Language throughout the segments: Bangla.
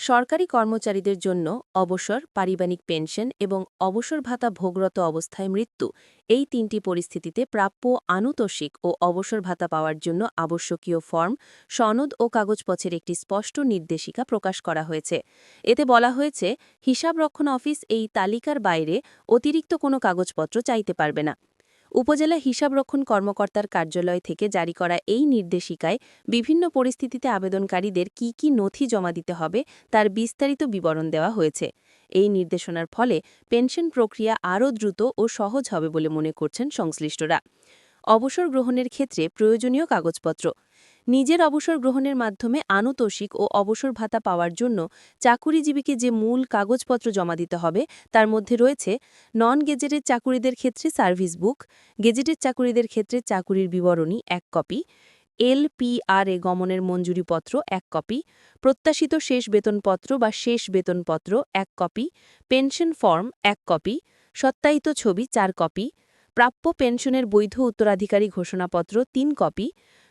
সরকারি কর্মচারীদের জন্য অবসর, পারিবারিক পেনশন এবং অবসর ভাতা ভোগরত অবস্থায় মৃত্যু এই তিনটি পরিস্থিতিতে প্রাপ্য আনুতোষিক ও অবসর ভাতা পাওয়ার জন্য আবশ্যকীয় ফর্ম, সনদ ও কাগজপত্রের একটি স্পষ্ট নির্দেশিকা প্রকাশ করা হয়েছে। এতে বলা হয়েছে হিসাবরক্ষণ অফিস এই তালিকার বাইরে অতিরিক্ত কোনো কাগজপত্র চাইতে পারবে না। উপজেলা হিসাবরক্ষণ কর্মকর্তার কার্যালয় থেকে জারি করা এই নির্দেশিকায় বিভিন্ন পরিস্থিতিতে আবেদনকারীদের কি কি নথি জমা দিতে হবে তার বিস্তারিত বিবরণ দেওয়া হয়েছে। এই নির্দেশনার ফলে পেনশন প্রক্রিয়া আরও দ্রুত ও সহজ হবে বলে মনে করছেন সংশ্লিষ্টরা। অবসর গ্রহণের ক্ষেত্রে প্রয়োজনীয় কাগজপত্র নিজের অবসর গ্রহণের মাধ্যমে আনুতোষিক ও অবসর ভাতা পাওয়ার জন্য চাকুরিজীবীকে যে মূল কাগজপত্র জমা দিতে হবে, তার মধ্যে রয়েছে নন গেজেটেড চাকুরিদের ক্ষেত্রে সার্ভিস বুক গেজেটেড চাকুরিদের ক্ষেত্রে চাকুরির বিবরণী এক কপি এল এলপিআরএ গমনের মঞ্জুরিপত্র এক কপি প্রত্যাশিত শেষ বেতনপত্র বা শেষ বেতনপত্র এক কপি পেনশন ফর্ম এক কপি সত্যায়িত ছবি চার কপি প্রাপ্য পেনশনের বৈধ উত্তরাধিকারী ঘোষণাপত্র তিন কপি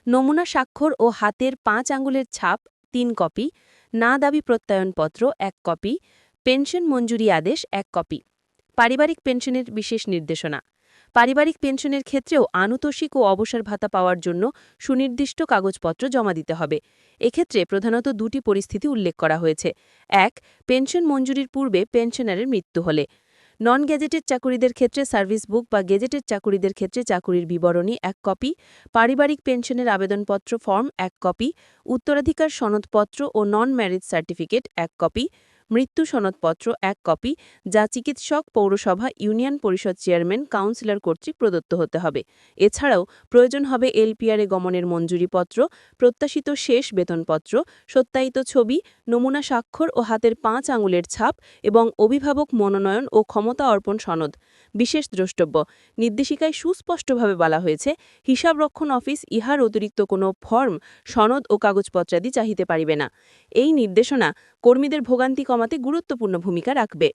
নমুনা স্বাক্ষর ও হাতের পাঁচ আঙ্গুলের ছাপ, তিন কপি, না দাবি প্রত্যয়নপত্র, এক কপি, পেনশন মঞ্জুরি আদেশ, এক কপি। পারিবারিক পেনশনের বিশেষ নির্দেশনা। পারিবারিক পেনশনের ক্ষেত্রেও আনুতোষিক ও অবসর ভাতা পাওয়ার জন্য সুনির্দিষ্ট কাগজপত্র জমা দিতে হবে। এক্ষেত্রে প্রধানত দুটি পরিস্থিতি উল্লেখ করা হয়েছে। এক, পেনশন মঞ্জুরির পূর্বে পেনশনারের মৃত্যু হলে। নন গেজেটেড চাকুরিদের ক্ষেত্রে সার্ভিস বুক বা গেজেটেড চাকুরিদের ক্ষেত্রে চাকুরির বিবরণী এক কপি, পারিবারিক পেনশনের আবেদনপত্র ফর্ম এক কপি, উত্তরাধিকার সনদপত্র ও নন ম্যারেজ সার্টিফিকেট এক কপি মৃত্যু সনদপত্র এক কপি, যা চিকিৎসক পৌরসভা ইউনিয়ন পরিষদ চেয়ারম্যান কাউন্সিলর কর্তৃক প্রদত্ত হতে হবে। এছাড়াও প্রয়োজন হবে এলপিআরে গমনের মঞ্জুরিপত্র, প্রত্যাশিত শেষ বেতনপত্র, সত্যায়িত ছবি, নমুনা স্বাক্ষর ও হাতের পাঁচ আঙুলের ছাপ এবং অভিভাবক মনোনয়ন ও ক্ষমতা অর্পণ সনদ। বিশেষ দ্রষ্টব্য, নির্দেশিকায় সুস্পষ্টভাবে বলা হয়েছে হিসাবরক্ষণ অফিস ইহার অতিরিক্ত কোনো ফর্ম, সনদ ও কাগজপত্রাদি চাহিতে পারিবে না। এই নির্দেশনা কর্মীদের ভোগান্তি কমাতে গুরুত্বপূর্ণ ভূমিকা রাখবে।